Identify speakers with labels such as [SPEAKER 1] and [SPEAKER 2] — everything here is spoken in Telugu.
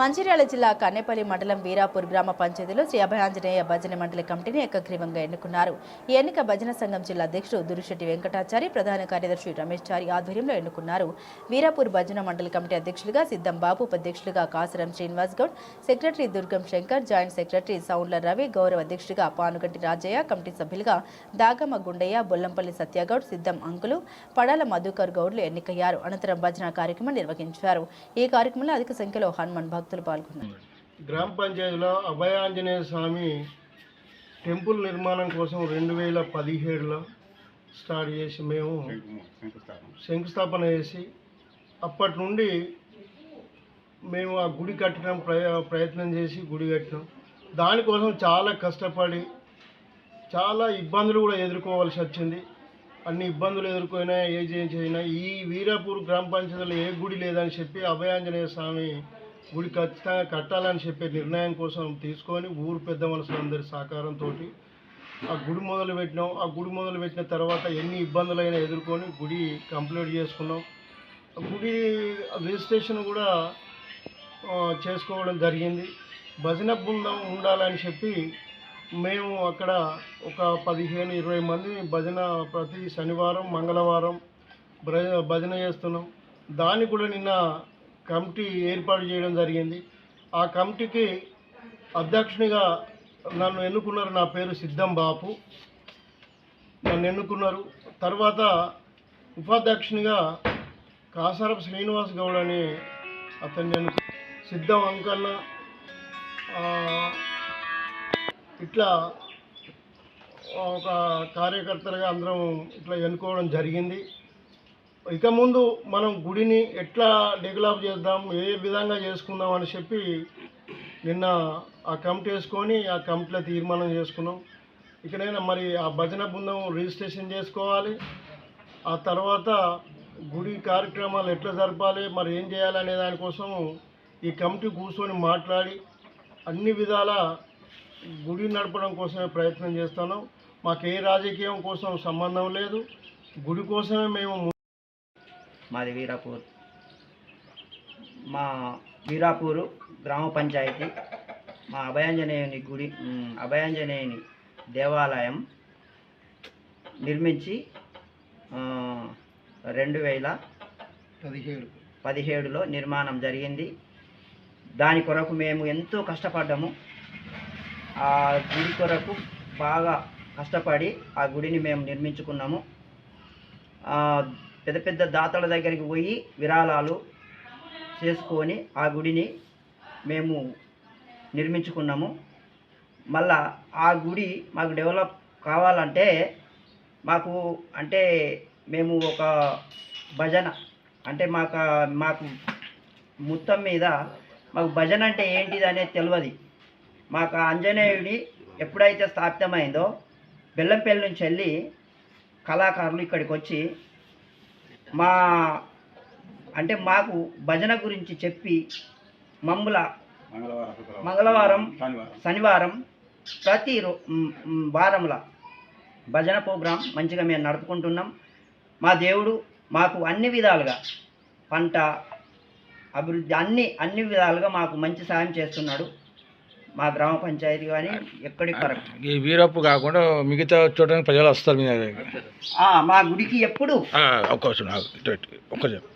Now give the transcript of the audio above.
[SPEAKER 1] మంచిర్యాల జిల్లా కన్నెపల్లి మండలం వీరాపూర్ గ్రామ పంచాయతీలో శ్రీ అభయాంజనేయ భజన మండలి కమిటీని ఏకగ్రీవంగా ఎన్నుకున్నారు. ఈ ఎన్నిక భజన సంఘం జిల్లా అధ్యక్షుడు దురిశెట్టి వెంకటాచారి ప్రధాన కార్యదర్శి రమేష్ చారి ఆధ్వర్యంలో ఎన్నుకున్నారు. వీరాపూర్ భజన మండలి కమిటీ అధ్యక్షులుగా సిద్ధం బాబు ఉపాధ్యక్షులుగా Kasaram Srinivas Goud secretary Durgam Shankar joint secretary Soundla Ravi గౌరవ అధ్యక్షుడిగా పానుగంటి రాజయ్య కమిటీ సభ్యులుగా దాగమ్మ గుండయ్య బొల్లంపల్లి సత్యగౌడ్ సిద్ధం అంకులు పడాల మధుకర్ గౌడ్లు ఎన్నికయ్యారు. అనంతరం భజన కార్యక్రమం నిర్వహించారు. ఈ కార్యక్రమంలో అధిక సంఖ్యలో హనుమాన్ భక్తులు పాల్గొన్నారు.
[SPEAKER 2] గ్రామ పంచాయతీలో అభయాంజనేయ స్వామి టెంపుల్ నిర్మాణం కోసం రెండు వేల పదిహేడులో స్టార్ట్ చేసి మేము శంకుస్థాపన చేసి అప్పటి నుండి మేము ఆ గుడి కట్టడం ప్రయ ప్రయత్నం చేసి గుడి కట్టినాం. దానికోసం చాలా కష్టపడి చాలా ఇబ్బందులు కూడా ఎదుర్కోవాల్సి వచ్చింది. అన్ని ఇబ్బందులు ఎదుర్కొయినా ఏ చేయించైనా ఈ వీరాపూర్ గ్రామ పంచాయతీలో ఏ గుడి లేదని చెప్పి అభయాంజనేయ స్వామి గుడి ఖచ్చితంగా కట్టాలని చెప్పే నిర్ణయం కోసం తీసుకొని ఊరు పెద్ద మనుషులందరి సహకారంతో ఆ గుడి మొదలు పెట్టినాం. ఆ గుడి మొదలు పెట్టిన తర్వాత ఎన్ని ఇబ్బందులైనా ఎదుర్కొని గుడి కంప్లీట్ చేసుకున్నాం. ఆ గుడి రిజిస్ట్రేషన్ కూడా చేసుకోవడం జరిగింది. భజన బృందం ఉండాలని చెప్పి మేము అక్కడ ఒక పదిహేను ఇరవై మంది భజన ప్రతి శనివారం మంగళవారం భజ- భజన చేస్తున్నాం. దాన్ని కూడా నిన్న కమిటీ ఏర్పాటు చేయడం జరిగింది. ఆ కమిటీకి అధ్యక్షునిగా నన్ను ఎన్నుకున్నారు. నా పేరు సిద్ధం బాపు. నన్ను ఎన్నుకున్నారు. తర్వాత ఉపాధ్యక్షునిగా కాసారపు శ్రీనివాస్ గౌడ్ అని అతన్ని ఎన్ను సిద్ధం అంకన్న ఇట్లా ఒక కార్యకర్తలుగా అందరం ఇట్లా ఎన్నుకోవడం జరిగింది. ఇక ముందు మనం గుడిని ఎట్లా డెవలప్ చేద్దాం ఏ విధంగా చేసుకుందాం అని చెప్పి నిన్న ఆ కమిటీ వేసుకొని ఆ కమిటీలో తీర్మానం చేసుకున్నాం. ఇకనైనా మరి ఆ భజన బృందం రిజిస్ట్రేషన్ చేసుకోవాలి. ఆ తర్వాత గుడి కార్యక్రమాలు ఎట్లా జరపాలి మరి ఏం చేయాలి అనే దానికోసం ఈ కమిటీ కూర్చొని మాట్లాడి అన్ని విధాల గుడి నడపడం కోసమే ప్రయత్నం చేస్తాను మాకు ఏ రాజకీయం కోసం సంబంధం లేదు. గుడి కోసమే మేము
[SPEAKER 3] మాది వీరాపూర్. మా వీరాపూరు గ్రామ పంచాయతీ. మా అభయాంజనేయుని గుడి అభయాంజనేయుని దేవాలయం నిర్మించి రెండు వేల
[SPEAKER 2] పదిహేడు.
[SPEAKER 3] పదిహేడులో నిర్మాణం జరిగింది. దాని కొరకు మేము ఎంతో కష్టపడ్డాము. ఆ గుడి కొరకు బాగా కష్టపడి ఆ గుడిని మేము నిర్మించుకున్నాము. పెద్ద పెద్ద దాతల దగ్గరికి పోయి విరాళాలు చేసుకొని ఆ గుడిని మేము నిర్మించుకున్నాము. మళ్ళా ఆ గుడి మాకు డెవలప్ కావాలంటే మాకు అంటే మేము ఒక భజన అంటే మాకు మాకు మొత్తం మీద మాకు భజన అంటే ఏంటిది అనేది తెలియదు మాకు ఆంజనేయుడి ఎప్పుడైతే స్థాపితమైందో బెల్లంపల్లి నుంచి వెళ్ళి కళాకారులు ఇక్కడికి వచ్చి మా అంటే మాకు భజన గురించి చెప్పి మమ్ముల మంగళవారం శనివారం. ప్రతి వారంలా భజన ప్రోగ్రాం మంచిగా మేము నడుపుకుంటున్నాం. మా దేవుడు మాకు అన్ని విధాలుగా పంట అభివృద్ధి అన్ని అన్ని విధాలుగా మాకు మంచి సాయం చేస్తున్నాడు. మా గ్రామ పంచాయతీ కానీ ఎక్కడికి వరకు
[SPEAKER 4] ఈ వీరప్పు కాకుండా మిగతా చోట ప్రజలు వస్తారు మీ దగ్గరికి
[SPEAKER 3] ఆ, మా గుడికి ఎప్పుడు
[SPEAKER 4] ఒక్క నిమిషం ఆగు. ఇటు ఇటు. ఒక్క చెప్పు